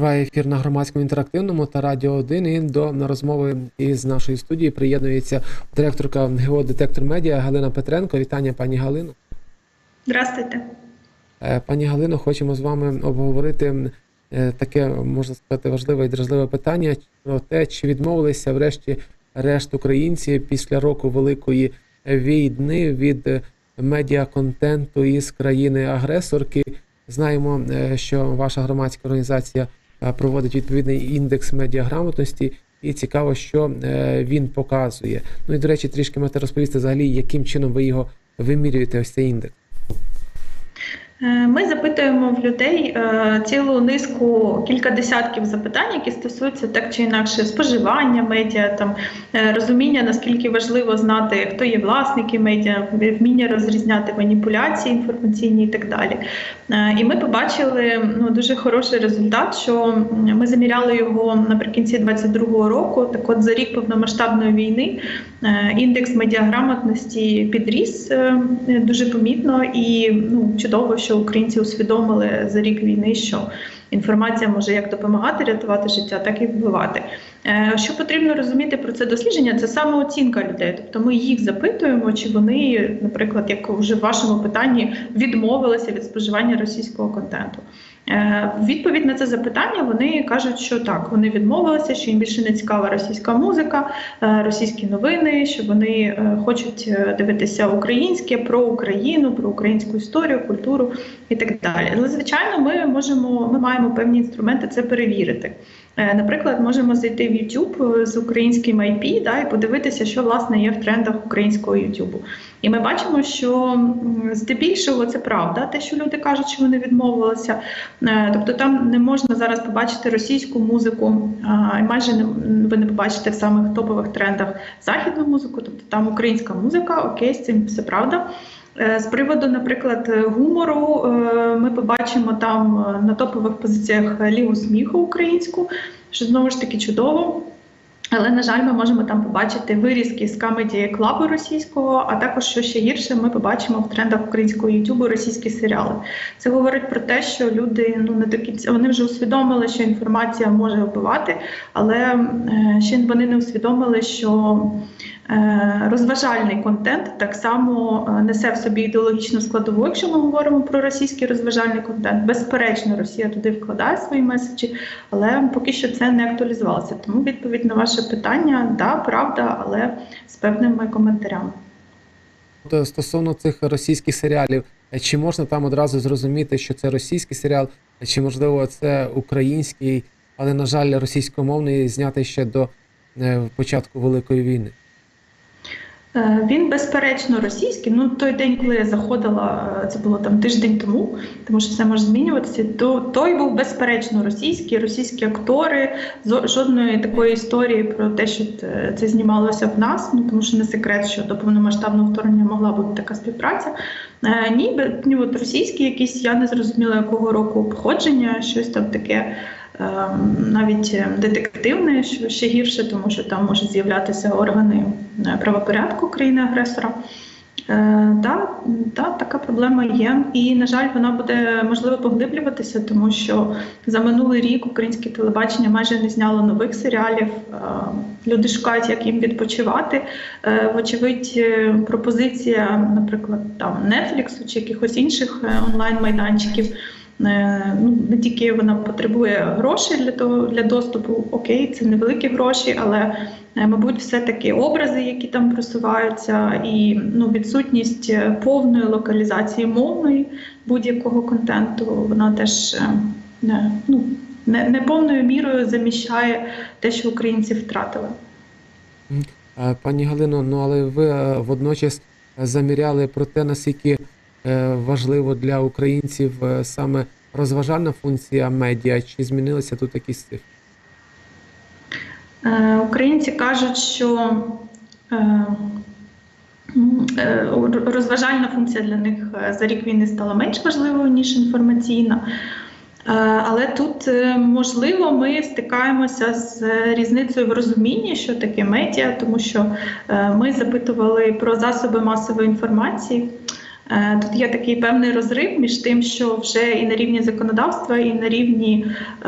Триває ефір на громадському інтерактивному та радіо 1. І до на розмови із нашої студії приєднується директорка ГО Детектор Медіа Галина Петренко. Вітання, пані Галино. Здравствуйте. Е, Пані Галино, хочемо з вами обговорити е, таке, можна сказати, важливе і дражливе питання про те, чи відмовилися врешті решт українці після року великої війни від медіаконтенту із країни-агресорки. Знаємо, е, що ваша громадська організація проводить відповідний індекс медіаграмотності, і цікаво, що е, він показує. Ну і до речі, трішки можете розповісти взагалі, яким чином ви його вимірюєте, ось цей індекс. Е, Ми запитуємо в людей е, цілу низку кілька десятків запитань, які стосуються так чи інакше споживання медіа, там е, розуміння, наскільки важливо знати, хто є власники медіа, вміння розрізняти маніпуляції інформаційні і так далі. І ми побачили ну, дуже хороший результат, що ми заміряли його наприкінці 22-го року. Так, от за рік повномасштабної війни індекс медіаграмотності підріс дуже помітно і ну чудово, що українці усвідомили за рік війни, що інформація може як допомагати рятувати життя, так і вбивати. Е, Що потрібно розуміти про це дослідження? Це самооцінка людей. Тобто ми їх запитуємо, чи вони, наприклад, як вже в вашому питанні, відмовилися від споживання російського контенту. Е, Відповідь на це запитання вони кажуть, що так, вони відмовилися, що їм більше не цікава російська музика, е, російські новини, що вони е, хочуть дивитися українське про Україну, про українську історію, культуру і так далі. Але звичайно, ми можемо, ми маємо певні інструменти це перевірити. Е, Наприклад, можемо зайти в YouTube з українським IP да, і подивитися, що власне є в трендах українського YouTube. І ми бачимо, що здебільшого це правда, те, що люди кажуть, що вони відмовилися. Е, Тобто там не можна зараз побачити російську музику, і майже не ви не побачите в самих топових трендах західну музику, тобто там українська музика, окей, з цим все правда. Е, З приводу, наприклад, гумору, е, ми побачимо там е, на топових позиціях лігу сміху українську, що знову ж таки чудово. Але, на жаль, ми можемо там побачити вирізки з камеді клабу російського, а також, що ще гірше, ми побачимо в трендах українського Ютубу російські серіали. Це говорить про те, що люди ну не до кінця вони вже усвідомили, що інформація може вбивати, але ще вони не усвідомили, що розважальний контент так само е, несе в собі ідеологічну складову, якщо ми говоримо про російський розважальний контент. Безперечно, Росія туди вкладає свої меседжі, але поки що це не актуалізувалося. Тому відповідь на ваше питання да, правда, але з певними коментарями. Е, Стосовно цих російських серіалів, е, чи можна там одразу зрозуміти, що це російський серіал, е, чи можливо це український, але на жаль, російськомовний знятий ще до е, початку Великої війни? Е, Він безперечно російський. Ну той день, коли я заходила, е, це було там тиждень тому, тому що все може змінюватися. То той був безперечно російський, російські актори. Жодної такої історії про те, що це знімалося в нас. Ну тому що не секрет, що до повномасштабного вторгнення могла бути така співпраця. Е, Ні, ні, от російський якийсь, я не зрозуміла якого року походження, щось там таке. Ем, Навіть е, детективне, що ще гірше, тому що там можуть з'являтися органи е, правопорядку країни-агресора. Е, да, да, така проблема є. І, на жаль, вона буде можливо поглиблюватися, тому що за минулий рік українське телебачення майже не зняло нових серіалів. Люди шукають, як їм відпочивати. Вочевидь, пропозиція, наприклад, там Netflix чи якихось інших онлайн-майданчиків. Е, Ну, не тільки вона потребує грошей для того для доступу, окей, це невеликі гроші, але е, мабуть, все-таки образи, які там просуваються, і ну, відсутність е, повної локалізації мовної будь-якого контенту, вона теж не, ну, не, не повною мірою заміщає те, що українці втратили. Пані Галино, ну але ви водночас заміряли про те, наскільки важливо для українців саме розважальна функція медіа, чи змінилися тут якісь цифри? Е, Українці кажуть, що е, е, розважальна функція для них за рік війни стала менш важливою, ніж інформаційна. Але тут, можливо, ми стикаємося з різницею в розумінні, що таке медіа, тому що ми запитували про засоби масової інформації. Е, Тут є такий певний розрив між тим, що вже і на рівні законодавства, і на рівні, е,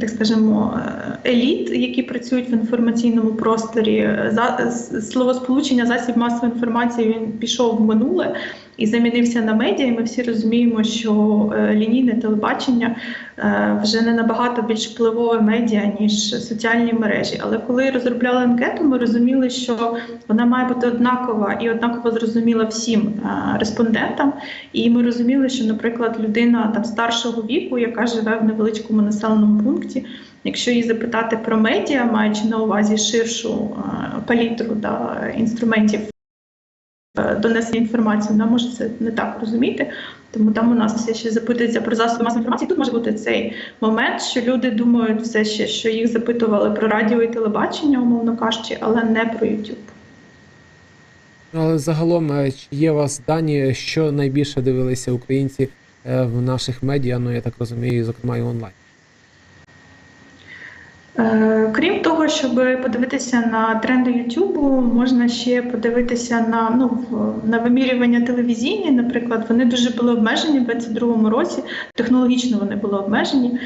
так скажемо, е, еліт, які працюють в інформаційному просторі, е, словосполучення засіб масової інформації він пішов в минуле і замінився на медіа. І ми всі розуміємо, що е, лінійне телебачення е, вже не набагато більш впливове медіа ніж соціальні мережі. Але коли розробляли анкету, ми розуміли, що вона має бути однакова і однаково зрозуміла всім е, респондентам. І ми розуміли, що, наприклад, людина там старшого віку, яка живе в невеличкому населеному пункті, якщо її запитати про медіа, маючи на увазі ширшу палітру да, інструментів донесення інформації, вона може це не так розуміти. Тому там у нас все ще запитується про засоби масової інформації. Тут може бути цей момент, що люди думають все ще, що їх запитували про радіо і телебачення, умовно кажучи, але не про YouTube. Але загалом, е, чи є у вас дані, що найбільше дивилися українці е, в наших медіа, ну я так розумію, зокрема і онлайн. Е, Крім того, щоб подивитися на тренди Ютубу, можна ще подивитися на ну на вимірювання телевізійні. Наприклад, вони дуже були обмежені в 22-му році. Технологічно вони були обмежені,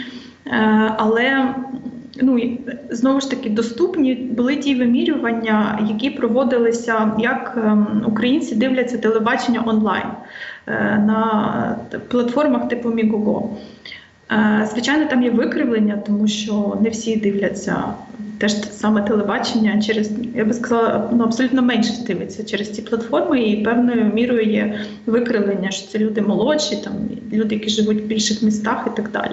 Е, але ну знову ж таки доступні були ті вимірювання, які проводилися, як ем, українці дивляться телебачення онлайн е, на платформах типу Мігого. Звичайно, там є викривлення, тому що не всі дивляться теж саме телебачення через, я би сказала, ну абсолютно менше дивиться через ці платформи, і певною мірою є викривлення, що це люди молодші, там люди, які живуть в більших містах і так далі.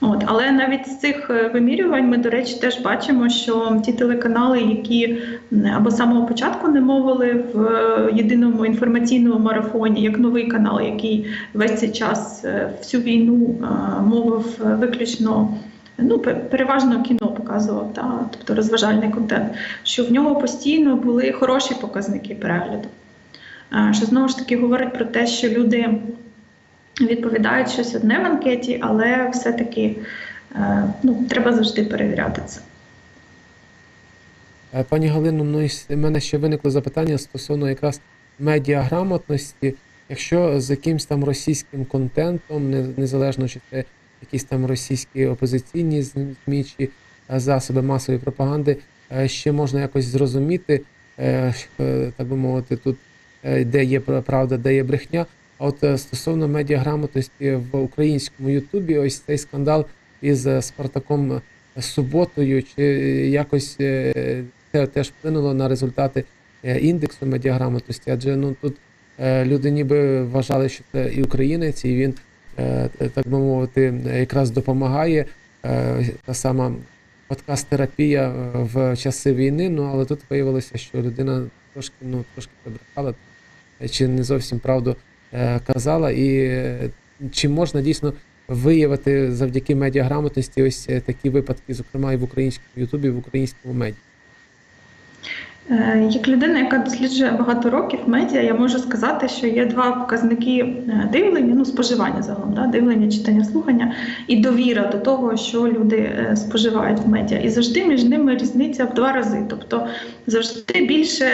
От, але навіть з цих е, вимірювань ми, до речі, теж бачимо, що ті телеканали, які або з самого початку не мовили в е, єдиному інформаційному марафоні, як новий канал, який весь цей час е, всю війну мовив виключно. Ну, переважно кіно показував, та, тобто розважальний контент, що в нього постійно були хороші показники перегляду. Що знову ж таки говорить про те, що люди відповідають щось одне в анкеті, але все-таки е, ну, треба завжди перевіряти це. Е, Пані Галино, ну і в мене ще виникло запитання стосовно якраз медіаграмотності. Якщо з якимсь там російським контентом, незалежно чи це якісь там російські опозиційні ЗМІ чи е, засоби масової пропаганди, ще можна якось зрозуміти, так би мовити, тут де є пра- правда, де є брехня. А от е, стосовно медіаграмотності в українському Ютубі, ось цей скандал із е, Спартаком е, суботою, чи якось це теж вплинуло на результати індексу медіаграмотності, адже ну тут люди ніби вважали, що це і українець, і він, так би мовити, якраз допомагає та сама подкаст-терапія в часи війни. Ну але тут виявилося, що людина трошки ну трошки прибрехала, е, чи не зовсім правду казала, і е, чи можна дійсно виявити завдяки медіаграмотності ось е, такі випадки, зокрема і в українському Ютубі, і в українському медіа. Е, Як людина, яка досліджує багато років медіа, я можу сказати, що є два показники е, дивлення, ну споживання загалом, да, дивлення, читання, слухання і довіра до того, що люди е, споживають в медіа. І завжди між ними різниця в два рази. Тобто завжди більше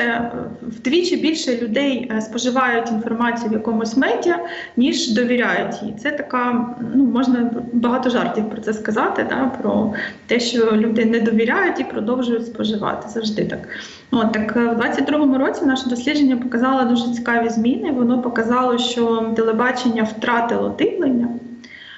вдвічі більше людей споживають інформацію в якомусь медіа, ніж довіряють їй. Це така, ну можна багато жартів про це сказати, да, про те, що люди не довіряють і продовжують споживати. Завжди так. От так е, в 22-му році наше дослідження показало дуже цікаві зміни. Воно показало, що телебачення втратило дивлення,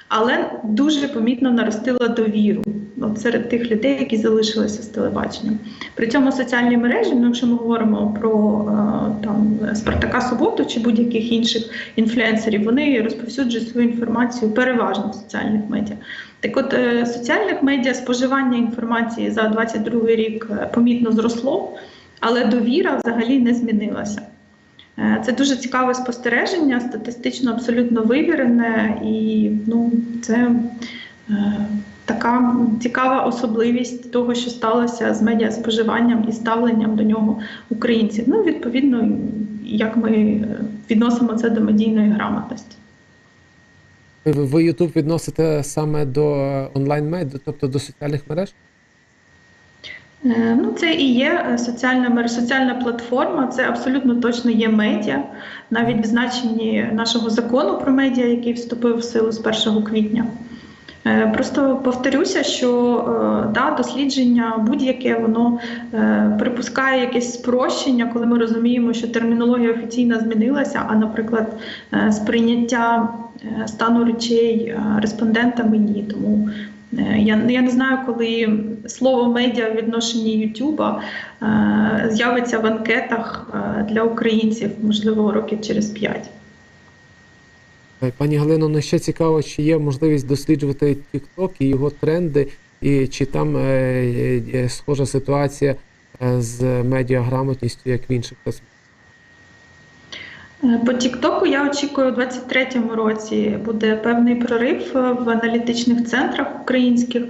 але дуже помітно наростило довіру от серед тих людей, які залишилися з телебаченням. При цьому соціальні мережі, ну якщо ми говоримо про е, там Спартака Суботу чи будь-яких інших інфлюенсерів, вони розповсюджують свою інформацію переважно в соціальних медіа. Так от е, соціальних медіа споживання інформації за 22 рік помітно зросло, але довіра взагалі не змінилася. Е, Це дуже цікаве спостереження, статистично абсолютно вивірене, і ну, це е, така цікава особливість того, що сталося з медіаспоживанням і ставленням до нього українців. Ну, відповідно, як ми е, відносимо це до медійної грамотності. Ви, YouTube відносите саме до онлайн медіа, тобто до соціальних мереж? Е, Ну, це і є е, соціальна соціальна платформа, це абсолютно точно є медіа, навіть в значенні нашого закону про медіа, який вступив в силу з 1 квітня. Е, Просто повторюся, що да, дослідження будь-яке воно припускає якесь спрощення, коли ми розуміємо, що термінологія офіційна змінилася, а, наприклад, сприйняття стану речей респондентами ні. Тому я, я не знаю, коли слово медіа в відношенні Ютуба е, з'явиться в анкетах е, для українців, можливо, років через п'ять. Е, Пані Галино, ну ще цікаво, чи є можливість досліджувати TikTok і його тренди, і чи там е, е, е, схожа ситуація е, з медіаграмотністю, як в інших? Е, По Тіктоку я очікую, у 2023 році буде певний прорив е, в аналітичних центрах українських,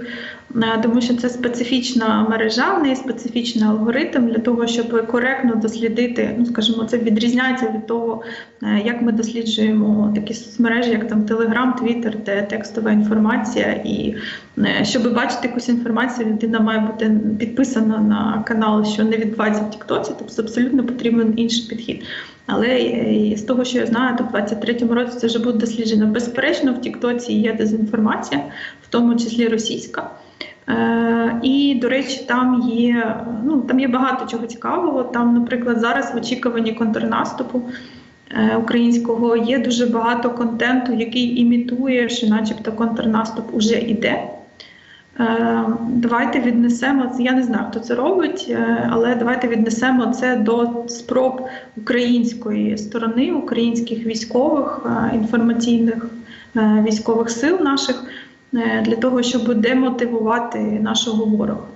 е, тому що це специфічна мережа, в неї специфічний алгоритм для того, щоб коректно дослідити, ну скажімо, це відрізняється від того, е, як ми досліджуємо такі соцмережі, як там Telegram, Twitter, де текстова інформація. І е, щоб бачити якусь інформацію, людина має бути підписана на канал, що не відбувається в Тіктоці, тобто абсолютно потрібен інший підхід. Але е, з того, що я знаю, то в 23-му році це вже буде досліджено. Безперечно, в Тіктоці є дезінформація, в тому числі російська. Е, і, до речі, там є, ну, там є багато чого цікавого. Там, наприклад, зараз в очікуванні контрнаступу е, українського є дуже багато контенту, який імітує, що начебто контрнаступ уже іде. Е, Давайте віднесемо це. Я не знаю, хто це робить, е, але давайте віднесемо це до спроб української сторони, українських військових е, інформаційних військових сил наших для того, щоб демотивувати нашого ворога.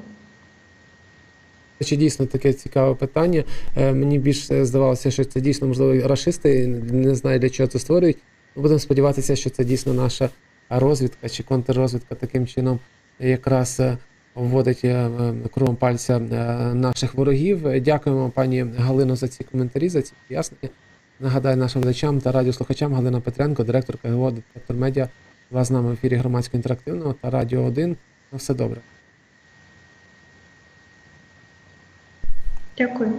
Чи дійсно таке цікаве питання? Мені більше здавалося, що це дійсно можливо рашисти, не знаю для чого це створюють. Будемо сподіватися, що це дійсно наша розвідка чи контррозвідка таким чином якраз е, вводить е, е, кругом пальця наших ворогів. Дякуємо пані Галино за ці коментарі, за ці пояснення. Нагадаю нашим глядачам та радіослухачам Галина Петренко, директор КГО, детектор медіа, була з нами в ефірі громадського інтерактивного та Радіо 1. На все добре. Дякую.